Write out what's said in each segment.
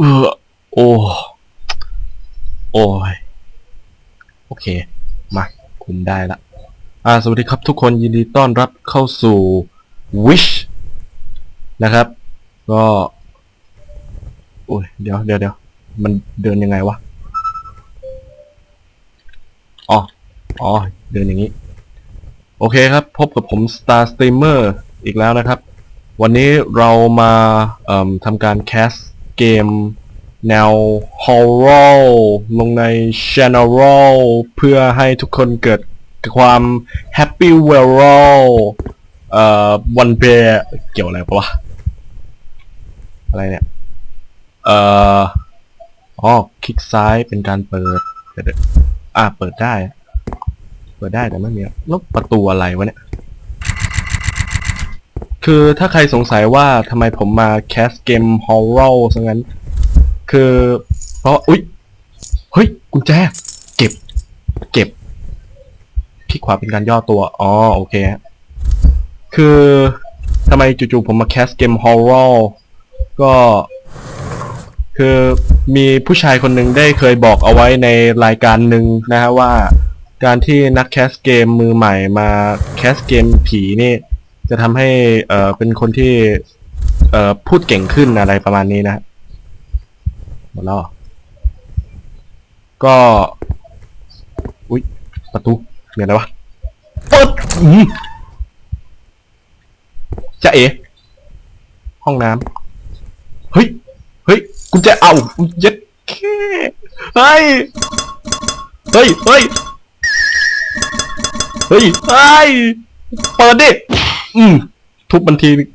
เออ โอ้ โอ้ย โอเค มา คุมได้ละ อ่า สวัสดีครับทุกคนยินดีต้อนรับเข้าสู่ Wish นะครับ ก็ โอ้ย เดี๋ยวเดี๋ยวเดี๋ยวมันเดินยังไงวะ อ๋อ อ๋อ เดินอย่างนี้ โอเคครับ พบกับผม Star Streamer อีกแล้วนะครับ วันนี้เรามาทำการแคส เกม แนว Horror ลงใน Channel เพื่อให้ทุกคนเกิดความ Happy w e r a l เอ่อวันเบเกี่ยวอะไรปะวะ อะไรเนี่ย เอ่ออ๋อคลิกซ้ายเป็นการเปิดเดี๋ยวอ่าเปิดได้ เปิดได้แต่ไม่มีแล้วประตูอะไรวะเนี่ย คือถ้าใครสงสัยว่าทำไมผมมาแคสเกมฮอร์เรซะงั้น คือเพราะอุ๊ย เฮ้ยกุญแจ เก็บ เก็บคลิกขวาเป็นการย่อตัว อ๋อ โอเคฮะคือทำไมจู่ๆผมมาแคสเกมฮอร์เรก็ คือมีผู้ชายคนหนึ่งได้เคยบอกเอาไว้ในรายการหนึ่งนะฮะว่า การที่นักแคสเกมมือใหม่มาแคสเกมผีนี่ จะทำให้เอ่อเป็นคนที่ เอ่อพูดเก่งขึ้นอะไรประมาณนี้นะหมดแล้วเหรอก็อุ๊ยประตูมีอะไรวะเปิดอืมจะเอ๋ห้องน้ำเฮ้ยเฮ้ยกุญแจเอาเย็ดแค่เฮ้ยเฮ้ยเฮ้ยเฮ้ยเฮ้ยเปิดดิ อืมทุบบันทีนึง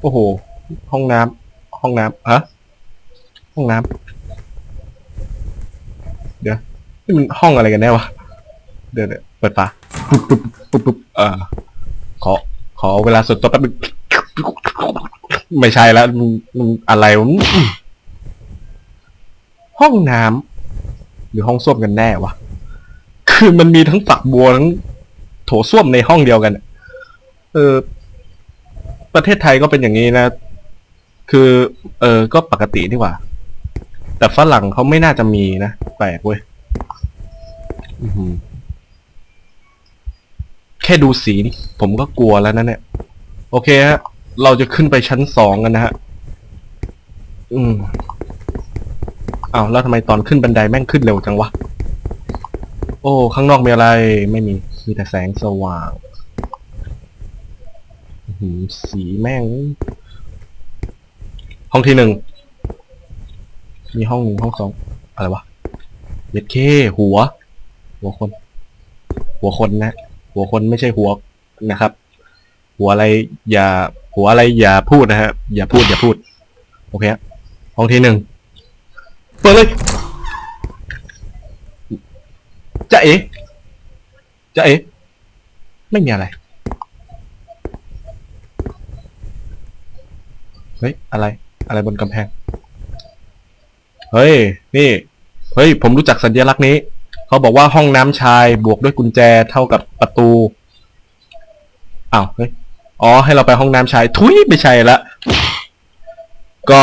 โอ้โห ห้องน้ำห้องน้ำฮะห้องน้ำเดี๋ยวนี่มันห้องอะไรกันแน่วะเดี๋ยวเดี๋ยวเปิดฝาปุ๊บปุ๊บปุ๊บปุ๊บเอ่อขอ ขอเวลาส่วนตัวแป๊บนึงไม่ใช่แล้วมันมันอะไรวะอืมห้องน้ำหรือห้องส้วมกันแน่วะคือมันมีทั้งฝักบัวทั้งโถส้วมในห้องเดียวกัน เออ ประเทศไทยก็เป็นอย่างนี้นะ คือ เออ ก็ปกตินี่หว่า แต่ฝรั่งเขาไม่น่าจะมีนะแปลกเว้ยอื้อหือแค่ดูสีนี่ผมก็กลัวแล้วนะเนี่ย โอเคฮะ เราจะขึ้นไปชั้นสองกันนะฮะ อืมอ้าวแล้วทำไมตอนขึ้นบันไดแม่งขึ้นเร็วจังวะ โอ้ ข้างนอกมีอะไร ไม่มี มีแต่แสงสว่างอื้อหือ สีแม่ง ห้องที่หนึ่ง มีห้องหนึ่งห้องสอง อะไรวะเย็ดเคหัว หัวคน หัวคนนะ หัวคนไม่ใช่หัวนะครับ หัวอะไรอย่า หัวอะไรอย่าพูดนะฮะ อย่าพูดอย่าพูด โอเคฮะห้องที่หนึ่ง เปิดเลยจะเอ๋จะเอ๋ไม่มีอะไร เฮ้ย อะไร อะไรบนกำแพง เฮ้ย นี่ เฮ้ย ผมรู้จักสัญลักษณ์นี้ เขาบอกว่าห้องน้ำชายบวกด้วยกุญแจเท่ากับประตู อ้าว เฮ้ย อ๋อ ให้เราไปห้องน้ำชาย ทุยไม่ใช่ละ ก็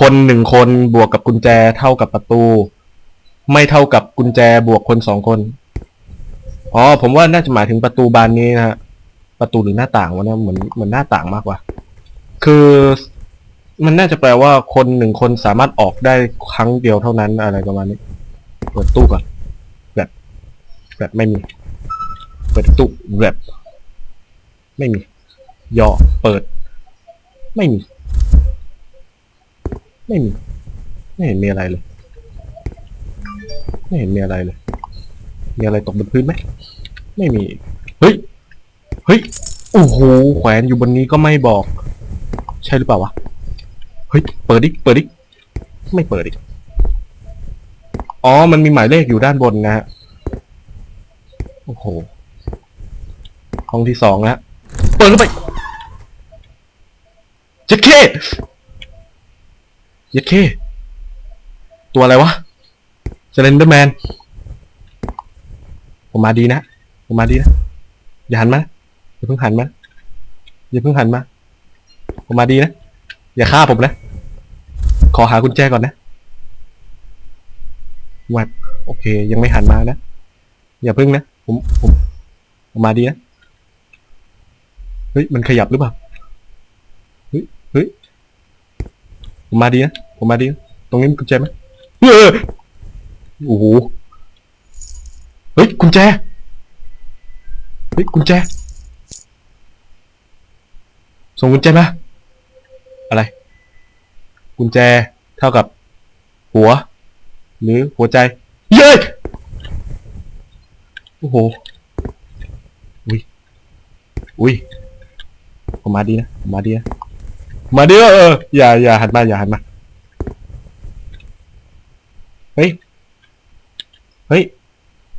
คนหนึ่งคนบวกกับกุญแจเท่ากับประตู ไม่เท่ากับกุญแจบวกคนสองคน อ๋อ ผมว่าน่าจะหมายถึงประตูบานนี้นะฮะประตูหรือหน้าต่างวะเนี่ยเหมือนเหมือนหน้าต่างมากกว่า คือมันน่าจะแปลว่าคนหนึ่งคนสามารถออกได้ครั้งเดียวเท่านั้นอะไรประมาณนี้ เปิดตู้ก่อน แบบ แบบไม่มี เปิดตู้แบบ ไม่มีย่อเปิด ไม่มี ไม่มี ไม่เห็นมีอะไรเลย ไม่เห็นมีอะไรเลย มีอะไรตกบนพื้นไหม ไม่มี เฮ้ย เฮ้ย โอ้โห แขวนอยู่บนนี้ก็ไม่บอก ใช่หรือเปล่าวะ เฮ้ย เปิดดิ เปิดดิ ไม่เปิดดิ อ๋อ มันมีหมายเลขอยู่ด้านบนนะฮะ โอ้โห ห้องที่สองแล้ว เปิดเข้าไปเจ็ดเคเจ็ดเค ตัวอะไรวะเซเลนเดอร์แมน ผมมาดีนะ ผมมาดีนะ อย่าหันมา อย่าเพิ่งหันมา อย่าเพิ่งหันมา ผมมาดีนะ อย่าฆ่าผมนะ ขอหากุญแจก่อนนะแวบโอเค ยังไม่หันมานะ อย่าพึ่งนะ ผมผมผมมาดีนะ เฮ้ย มันขยับหรือเปล่า เฮ้ย เฮ้ย ผมมาดีนะ ผมมาดีนะตรงนี้มีกุญแจไหมเฮ้ยโอ้โห เฮ้ย กุญแจ เฮ้ย กุญแจ ส่งกุญแจมาอะไร กุญแจเท่ากับ หัว หรือหัวใจ เย้ยโอ้โหอุ้ยอุ้ยผมมาดีนะผมมาดีนะมาดีเอออย่าอย่าหันมาอย่าหันมาเฮ้ยเฮ้ย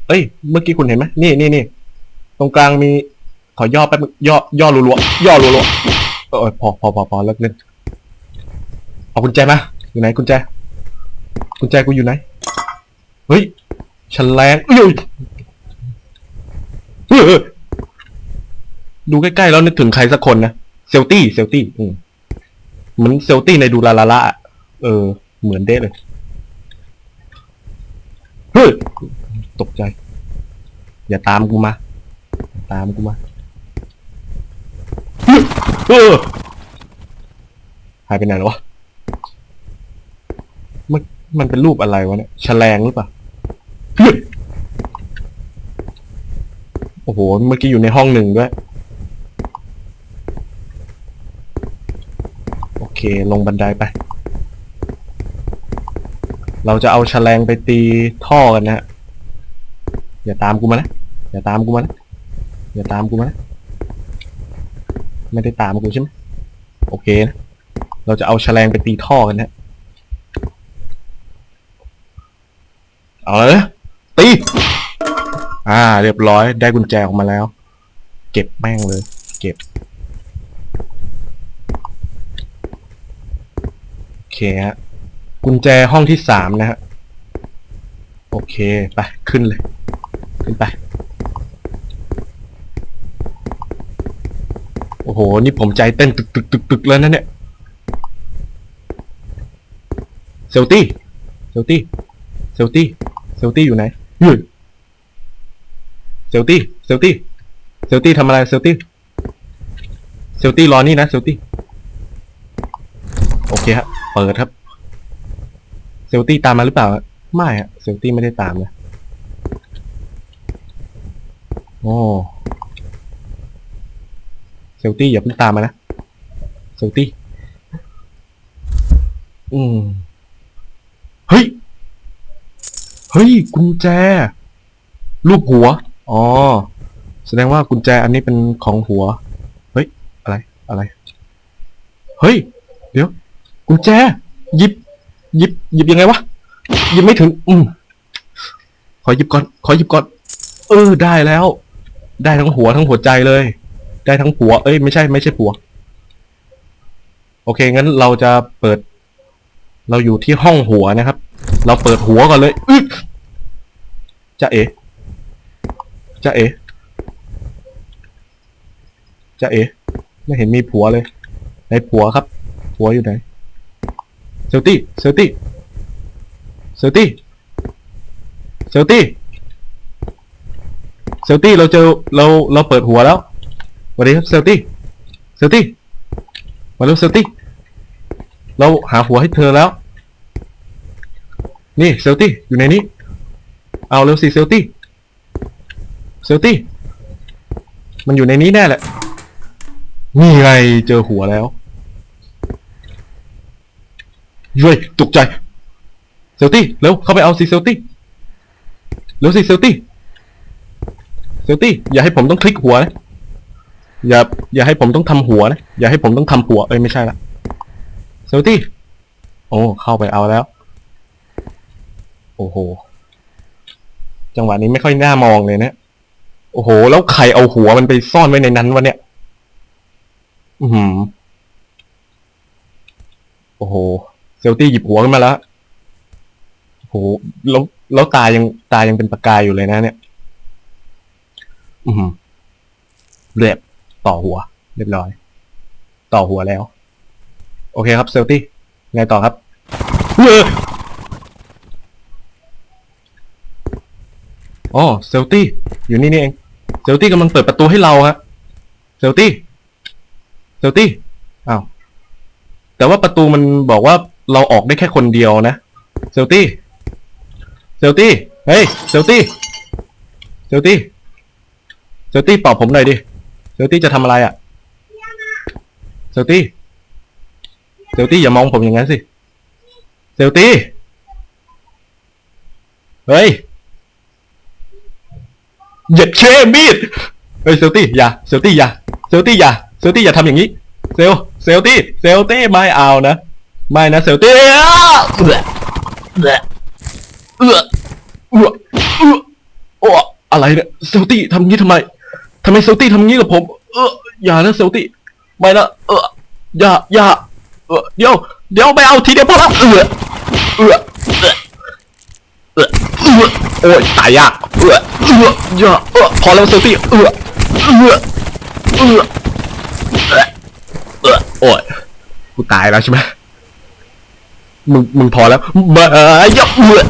เฮ้ย เมื่อกี้คุณเห็นไหมนี่นี่นี่ตรงกลางมีขอย่อแป๊บย่อย่อรัวๆย่อรัวๆเออพอพอพอพอเลิกเล่นเอากุญแจมาอยู่ไหนกุญแจกุญแจกูอยู่ไหนเฮ้ยฉันแรงเอ้ยเฮ้ยเฮ้ยดูใกล้ๆแล้วนึกถึงใครสักคนนะเซลตี้เซลตี้อืมเหมือนเซลตี้ในดูลาลาละอะเออ เหมือนเด้เลยเฮ้ยตกใจ อย่าตามกูมา ตามกูมา เออหายไปไหนแล้ววะ มันมันเป็นรูปอะไรวะเนี่ยแฉลงหรือเปล่า โอ้โห เมื่อกี้อยู่ในห้องหนึ่งด้วย โอเค ลงบันไดไป เราจะเอาแฉลงไปตีท่อกันนะฮะ อย่าตามกูมานะ อย่าตามกูมานะ อย่าตามกูมานะ ไม่ได้ตามกูใช่ไหมโอเคนะเราจะเอาแฉลงไปตีท่อกันนะเอาเลยตีอ่า เรียบร้อยได้กุญแจออกมาแล้ว เก็บแม่งเลย เก็บโอเคฮะกุญแจห้องที่สามนะฮะโอเค ไป ขึ้นเลย ขึ้นไป โห นี่ผมใจเต้นตึกตึกตึกตึกแล้วนะเนี่ย เซลตี้ เซลตี้ เซลตี้ เซลตี้อยู่ไหนยืนเซลตี้ เซลตี้ เซลตี้ทำอะไร เซลตี้ เซลตี้รอนี่นะ เซลตี้ โอเคครับเปิดครับ เซลตี้ตามมาหรือเปล่า ไม่อะเซลตี้ไม่ได้ตามนะโอ้ ลตี้อย่าเพิ่งตามมานะเซลตี้อืมเฮ้ย เฮ้ย กุญแจ รูปหัว อ๋อ แสดงว่ากุญแจอันนี้เป็นของหัว เฮ้ย อะไร อะไร เฮ้ย เดี๋ยว กุญแจ หยิบ หยิบ หยิบยังไงวะ หยิบไม่ถึง อืม ขอหยิบก่อน ขอหยิบก่อน เออ ได้แล้ว ได้ทั้งหัวทั้งหัวใจเลย ได้ทั้งหัว เอ้ยไม่ใช่ไม่ใช่หัว โอเคงั้นเราจะเปิด เราอยู่ที่ห้องหัวนะครับ เราเปิดหัวก่อนเลยอึ๊กจะเอ๋จะเอ๋จะเอ๋ไม่เห็นมีผัวเลยไหนผัวครับ ผัวอยู่ไหนเซลตี้เซลตี้เซลตี้เซลตี้เซลตี้เราเจอเราเราเปิดหัวแล้ว สวัสดีครับเซลตี้เซลตี้มาเร็วเซลตี้เราหาหัวให้เธอแล้ว นี่เซลตี้อยู่ในนี้ เอาเร็วสิเซลตี้เซลตี้มันอยู่ในนี้แน่แหละ นี่ไงเจอหัวแล้วย้ยตกใจ เซลตี้เร็วเข้าไปเอาสิเซลตี้เร็วสิเซลตี้เซลตี้อย่าให้ผมต้องคลิกหัวนะ อย่า อย่าให้ผมต้องทำหัวนะ อย่าให้ผมต้องทำหัว เอ้ยไม่ใช่ละเซลตี้ โอ้ เข้าไปเอาแล้ว โอ้โห จังหวะนี้ไม่ค่อยน่ามองเลยนะ โอ้โห แล้วใครเอาหัวมันไปซ่อนไว้ในนั้นวะเนี่ย อือหือโอ้โห เซลตี้หยิบหัวขึ้นมาแล้ว โอ้โห แล้ว แล้วตายัง ตายังเป็นประกายอยู่เลยนะ เนี่ย อือหือเรียบ ต่อหัว เรียบร้อย ต่อหัวแล้ว โอเคครับเซลตี้ไงต่อครับเอออ๋อเซลตี้อยู่นี่นี่เองเซลตี้กำลังเปิดประตูให้เราฮะเซลตี้เซลตี้อ้าวแต่ว่าประตูมันบอกว่าเราออกได้แค่คนเดียวนะเซลตี้เซลตี้เฮ้ยเซลตี้เซลตี้เซลตี้ตอบผมหน่อยดิ เซลตี้จะทำอะไรอะ่ะเซลตี้เซลตี้อย่ามองผมอย่างนั้นสิเซลตี้เฮ้ยเหยียดเชมีดเฮ้ยเซลตี้อย่าเซลตี้อย่าเซลตี้อย่าเซลตี้อย่าทำอย่างนี้ เซลเซลตี้เซลตี้ไม่เอานะไม่นะเซลตี้เอื้อเอื้อเอื้อเอื้อเอ้อโอ้อะไรเนี่ยเซลตี้ทำงี้ทำไม ทำไมเซลตี้ทำงี้กับผม เอออย่านะเซลตี้ไม่นะเอออย่าอย่าเออเดี๋ยวเดี๋ยวไม่เอาทีเดียวพอแล้วเออเออเออเออเออโอ้ยตายยากเออเอออย่าเออพอแล้วเซลตี้เออเออเออเออเออโอ้ยกูตายแล้วใช่ไหมมึงมึงพอแล้วมาอย่อเออ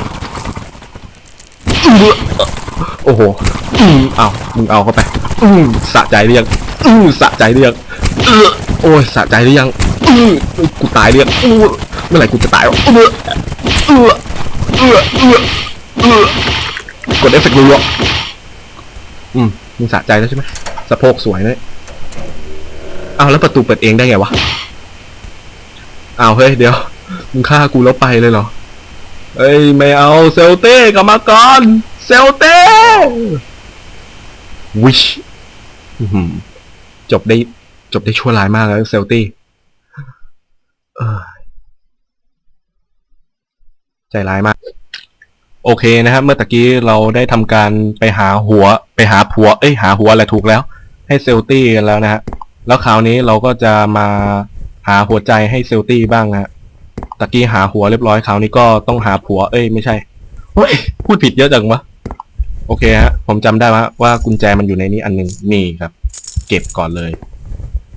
โอ้โหอืมเอามึงเอาเข้าไป อืมสะใจหรือยังอืมสะใจหรือยังเออโอ้ยสะใจหรือยังอื้อกูตายเรียงอือเมื่อไหร่กูจะตายวะเออเออเออเออเออกดเอฟเฟกต์รัวอืมมึงสะใจแล้วใช่ไหมสะโพกสวยเลยเอาแล้วประตูเปิดเองได้ไงวะเอาเฮ้ยเดี๋ยวมึงฆ่ากูแล้วไปเลยเหรอเอ้ยไม่เอาเซลเต้กลับมาก่อนเซลเต้วิช จบได้จบได้ชั่วร้ายมากแล้วเซลตี้เอ้ยใจร้ายมาก โอเคนะครับ เมื่อตะกี้เราได้ทำการไปหาหัว ไปหาผัว เอ้ยหาหัวอะไรถูกแล้ว ให้เซลตี้กันแล้วนะฮะ แล้วคราวนี้เราก็จะมาหาหัวใจให้เซลตี้บ้างนะฮะตะกี้หาหัวเรียบร้อยคราวนี้ก็ต้องหาผัว เอ้ยไม่ใช่เฮ้ยพูดผิดเยอะจังวะ โอเคฮะ ผมจำได้ว่าว่ากุญแจมันอยู่ในนี้อันหนึ่งนี่ครับ เก็บก่อนเลย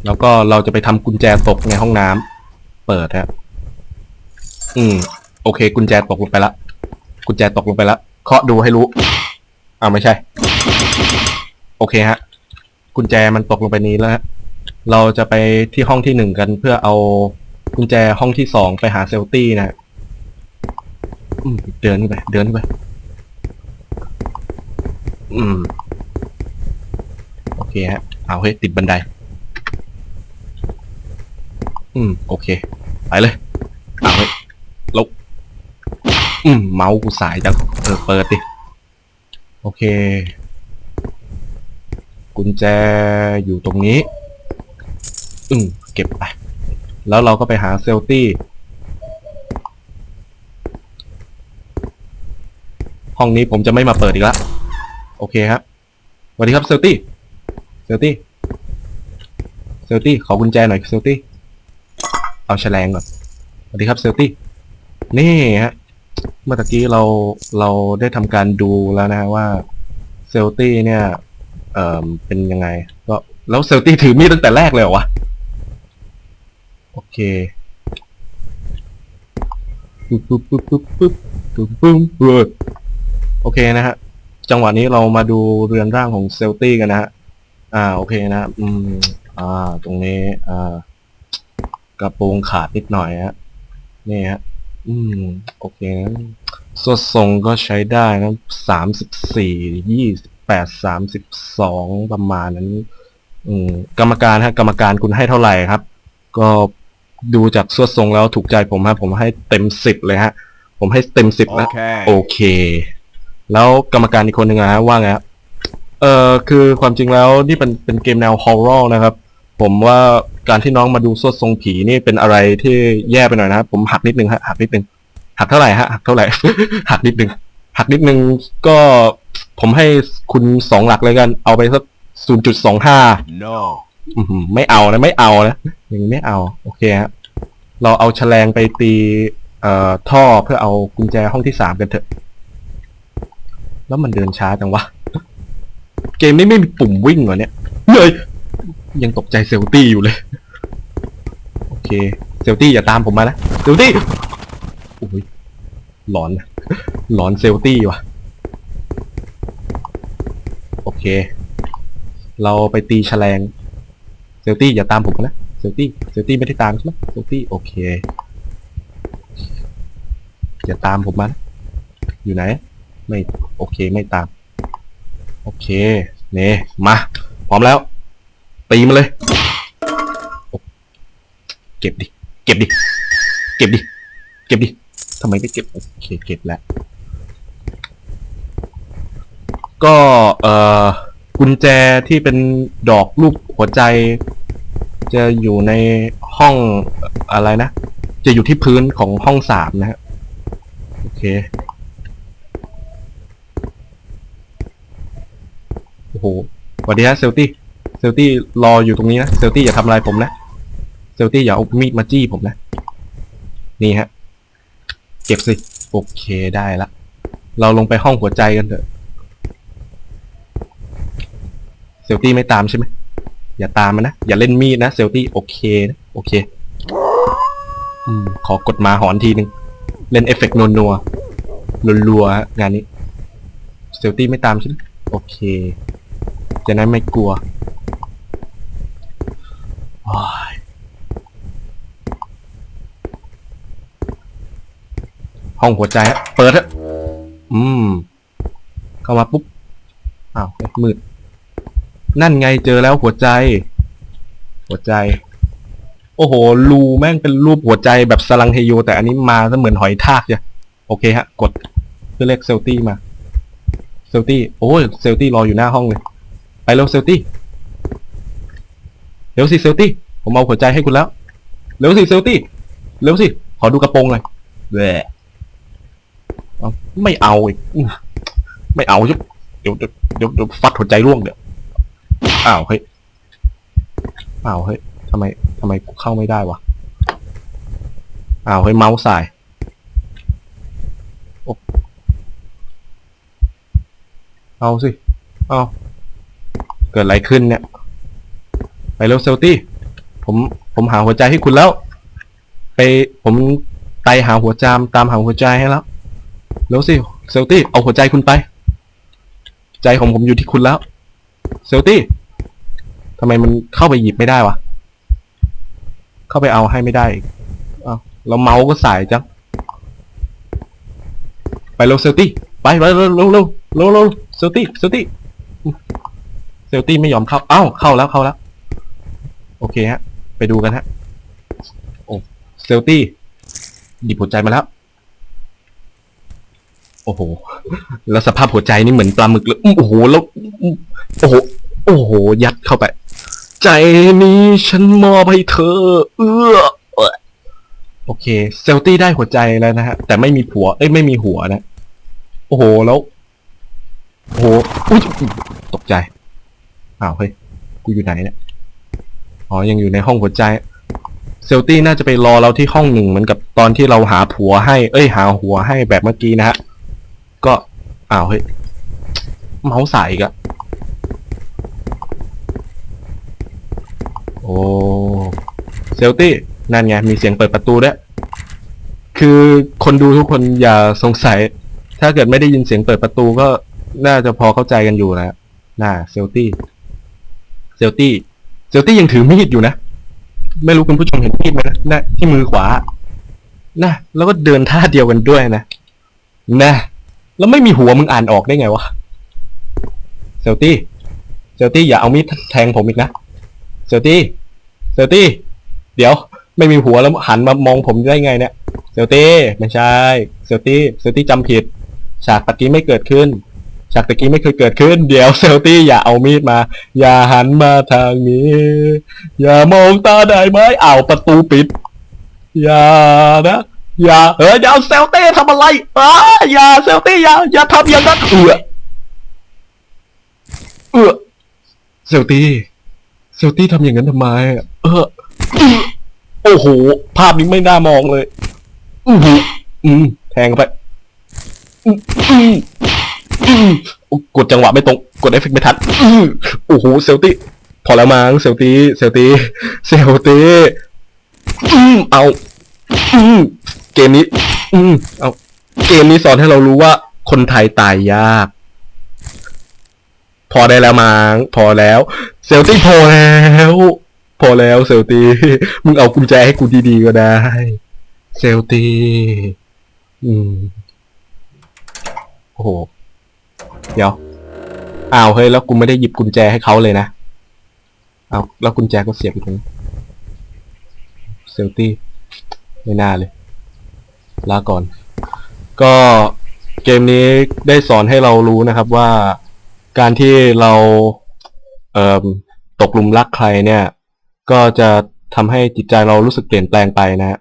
แล้วก็เราจะไปทำกุญแจตกในห้องน้ำเปิดฮะอืม โอเค กุญแจตกลงไปละกุญแจตกลงไปละเคาะดูให้รู้อ้าไม่ใช่ โอเคฮะ กุญแจมันตกลงไปนี้แล้วฮะเราจะไปที่ห้องที่หนึ่งกันเพื่อเอากุญแจห้องที่สองไปหาเซลตี้นะฮะเดินไป เดินไป อืม โอเคฮะ เอาเฮ้ยติดบันได อืม โอเค ไปเลย เอาไว้ลบอืม เมาส์กูสายจัง เออ เปิดดิ โอเค กุญแจอยู่ตรงนี้ อืม เก็บไป แล้วเราก็ไปหาเซลตี้ ห้องนี้ผมจะไม่มาเปิดอีกและ โอเคครับสวัสดีครับเซลตี้เซลตี้เซลตี้ขอกุญแจหน่อยเซลตี้เอาแฉลงก่อนสวัสดีครับเซลตี้นี่ฮะเมื่อกี้เราเราได้ทำการดูแล้วนะฮะว่าเซลตี้เนี่ยเอ่อเป็นยังไง ก็แล้วเซลตี้ถือมีดตั้งแต่แรกเลยเหรอวะโอเคปุ๊บปุ๊บปุ๊บปุ๊บปุ๊บปุ๊บโอเคนะฮะ จังหวะนี้เรามาดูเรือนร่างของเซลตี้กันนะฮะ อ่า โอเคนะ อืม อ่า ตรงนี้อ่ากระโปรงขาดนิดหน่อยฮะ นี่ฮะ อืม โอเคนะสวดทรงก็ใช้ได้นะสามสิบสี่ ยี่สิบแปด สามสิบสองประมาณนั้น อืม กรรมการฮะ กรรมการคุณให้เท่าไหร่ครับ ก็ดูจากสวดทรงแล้วถูกใจผมฮะ ผมให้เต็มสิบเลยฮะ ผมให้เต็มสิบนะโอเค แล้วกรรมการอีกคนหนึ่งนะฮะว่าไงครับเออคือความจริงแล้วนี่เป็นเป็นเกมแนวฮอร์เรนะครับ ผมว่าการที่น้องมาดูสวดทรงผีนี่เป็นอะไรที่แย่ไปหน่อยนะครับ ผมหักนิดนึงฮะหักนิดนึงหักเท่าไหร่ฮะหักเท่าไหร่ หักนิดนึงหักนิดนึงก็ผมให้คุณสองหลักเลยกัน เอาไปสักศูนย์จุดสองห้า No. ไม่เอานะ ไม่เอานะอย่างนี้ไม่เอา โอเคฮะเราเอาแฉลงไปตีเอ่อท่อเพื่อเอากุญแจห้องที่สามกันเถอะ แล้วมันเดินช้าจังวะ เกมนี้ไม่มีปุ่มวิ่งเหรอเนี่ยเฮ้ยยังตกใจเซลตี้อยู่เลย โอเค เซลตี้อย่าตามผมมานะ เซลตี้โอ้ยหลอน หลอนเซลตี้ว่ะ โอเค เราไปตีแฉลง เซลตี้อย่าตามผมนะ เซลตี้ เซลตี้ไม่ได้ตามใช่ไหมเซลตี้โอเค อย่าตามผมมานะอยู่ไหน ไม่โอเคไม่ตาม โอเคเน่มา พร้อมแล้ว ตีมาเลย เก็บดิ เก็บดิ เก็บดิ เก็บดิทำไมไม่เก็บ โอเคเก็บแล้ว ก็เอ่อกุญแจที่เป็นดอกรูปหัวใจ จะอยู่ในห้องอะไรนะ จะอยู่ที่พื้นของห้องสามนะฮะ โอเค โอ้โหสวัสดีฮะเซลตี้ เซลตี้รออยู่ตรงนี้นะ เซลตี้อย่าทำอะไรผมนะ เซลตี้อย่าเอามีดมาจี้ผมนะ นี่ฮะ เก็บสิ โอเคได้ละ เราลงไปห้องหัวใจกันเถอะ เซลตี้ไม่ตามใช่ไหม อย่าตามมันนะ อย่าเล่นมีดนะ เซลตี้โอเคนะ โอเค อืม ขอกดมาหอนทีนึง เล่นเอฟเฟกต์นัวนัวรัวๆฮะงานนี้ เซลตี้ไม่ตามใช่ไหม โอเค จะนั้นไม่กลัวห้องหัวใจฮะเปิดฮะอืม เข้ามาปุ๊บ อ้าวมืด นั่นไงเจอแล้วหัวใจ หัวใจ โอ้โห รูแม่งเป็นรูปหัวใจแบบสลังเฮโย แต่อันนี้มาซะเหมือนหอยทากจ้ะโอเคฮะ กดเพื่อเรียกเซลตี้มา เซลตี้ โอ้ยเซลตี้รออยู่หน้าห้องเลย ไปเร็วเซลตี้เร็วสิเซลตี้ผมเอาหัวใจให้คุณแล้ว เร็วสิเซลตี้เร็วสิ ขอดูกระโปรงหน่อยแหละเอาไม่เอาอีกไม่เอาจุ๊บเดี๋ยวเดี๋ยวเดี๋ยวฟัดหัวใจร่วงเดี๋ยวอ้าวเฮ้ยอ้าวเฮ้ยทำไมทำไมเข้าไม่ได้วะอ้าวเฮ้ยเมาส์สายโอ้เอาสิ เอา เกิดอะไรขึ้นเนี่ย ไปเร็วเซลตี้ ผมผมหาหัวใจให้คุณแล้ว ไปผมไปหาหัวจามตามหาหัวใจให้แล้วเร็วสิเซลตี้เอาหัวใจคุณไป ใจของผมอยู่ที่คุณแล้ว เซลตี้ทำไมมันเข้าไปหยิบไม่ได้วะ เข้าไปเอาให้ไม่ได้อ้าวแล้วเมาส์ก็สายจัง ไปเร็วเซลตี้ ไปไปเร็วเร็วเร็วเร็วเร็วเซลตี้ เซลตี้ เซลตี้ไม่ยอมเข้า เอ้า เข้าแล้วเข้าแล้ว โอเคฮะ ไปดูกันฮะ โอ้ เซลตี้ดิบหัวใจมาแล้ว โอ้โห แล้วสภาพหัวใจนี่เหมือนปลาหมึกเลย โอ้โห แล้ว โอ้โห โอ้โห ยัดเข้าไป ใจนี้ฉันมอบให้เธอ เอื้อโอเค เซลตี้ได้หัวใจแล้วนะฮะ แต่ไม่มีผัว เอ้ย ไม่มีหัวนะ โอ้โห แล้ว โอ้โหตกใจ อ้าวเฮ้ย กูอยู่ไหนเนี่ย อ๋อ ยังอยู่ในห้องหัวใจ เซลตี้น่าจะไปรอเราที่ห้องหนึ่งเหมือนกับตอนที่เราหาผัวให้ เอ้ย หาหัวให้แบบเมื่อกี้นะฮะ ก็ อ้าวเฮ้ย เมาส์สายอีกอะโอ้ เซลตี้ นั่นไง มีเสียงเปิดประตูด้วย คือคนดูทุกคนอย่าสงสัย ถ้าเกิดไม่ได้ยินเสียงเปิดประตูก็น่าจะพอเข้าใจกันอยู่นะน่าเซลตี้ เซลตี้เซลตี้ยังถือมีดอยู่นะ ไม่รู้คุณผู้ชมเห็นมีดไหมนะนะที่มือขวานะแล้วก็เดินท่าเดียวกันด้วยนะนะแล้วไม่มีหัวมึงอ่านออกได้ไงวะเซลตี้เซลตี้อย่าเอามีดแทงผมอีกนะเซลตี้เซลตี้เดี๋ยว ไม่มีหัวแล้วหันมามองผมได้ไงเนี่ยเซลตี้ไม่ใช่เซลตี้เซลตี้จำผิดฉากตะกี้ไม่เกิดขึ้น ฉากตะกี้ไม่เคยเกิดขึ้น เดี๋ยวเซลตี้อย่าเอามีดมา อย่าหันมาทางนี้ อย่ามองตาได้ไหมอ้าวประตูปิด อย่านะ อย่าเอออย่าเอาเซลตี้ทำอะไรอ้าอย่าเซลตี้อย่าอย่าทำอย่างนั้นเอือเอือเซลตี้เซลตี้ทำอย่างนั้นทำไมเออโอ้โห ภาพนี้ไม่น่ามองเลย อือหืออืมแทงไป อืมอืมอืม กดจังหวะไม่ตรง กดเอฟเฟกต์ไม่ทันโอ้โหเซลตี้พอแล้วมั้งเซลตี้เซลตี้เซลตี้เอาเกมนี้เอาเกมนี้สอนให้เรารู้ว่าคนไทยตายยาก พอได้แล้วมั้งพอแล้ว เซลตี้พอแล้ว พอแล้วเซลตี้มึงเอากุญแจให้กูดีๆก็ได้ เซลตี้อืมโอ้โห เดี๋ยว อ้าวเฮ้ยแล้วกูไม่ได้หยิบกุญแจให้เขาเลยนะ เอาแล้วกุญแจก็เสียบอีกตรงนี้เซลตี้ไม่น่าเลย ลาก่อน ก็เกมนี้ได้สอนให้เรารู้นะครับว่าการที่เราเตกหลุมรักใครเนี่ย ก็จะทำให้จิตใจเรารู้สึกเปลี่ยนแปลงไปนะฮะ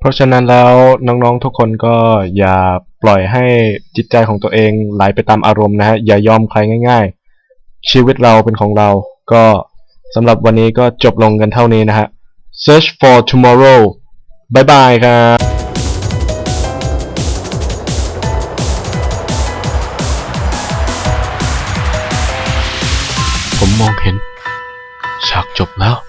เพราะฉะนั้นแล้วน้องๆทุกคนก็อย่าปล่อยให้จิตใจของตัวเองไหลไปตามอารมณ์นะฮะอย่ายอมใครง่าย ๆ ชีวิตเราเป็นของเรา ก็สำหรับวันนี้ก็จบลงกันเท่านี้นะฮะ search for tomorrow บายบายครับผมมองเห็นฉากจบแล้ว